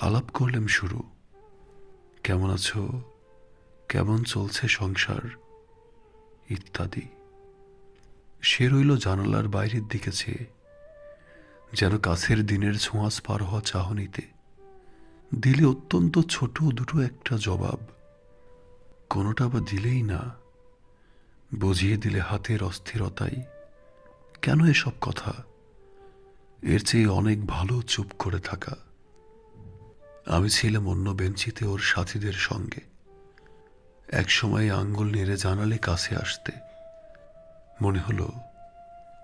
আলাপ করলেম শুরু। কেমন আছো? কেমন চলছে সংসার? ইত্যাদি। সে রইল জানালার বাইরের দিকে চেয়ে, যেন কাছের দিনের ছোঁয়াচ পার হওয়া চাহনিতে। দিলে অত্যন্ত ছোট দুটো একটা জবাব। কোনোটা বা দিলেই না। বুঝিয়ে দিলে হাতের অস্থিরতাই। কেন এসব কথা? এর চেয়ে অনেক ভালো চুপ করে থাকা। আমি ছিলাম অন্য বেঞ্চিতে ওর সাথীদের সঙ্গে। এক সময় আঙ্গুল নেড়ে জানালে কাছে আসতে। মনে হলো,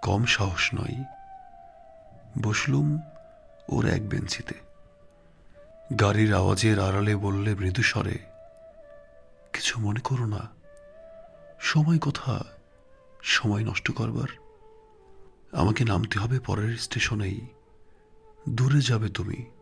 কম সাহস নয়। বসলুম ওর এক বেঞ্চিতে। গাড়ির আওয়াজের আড়ালে বললে মৃদুস্বরে, কিছু মনে করো না। সময় কথা সময় নষ্ট করবার। আমাকে নামতে হবে পরের স্টেশনেই। দূরে যাবে তুমি।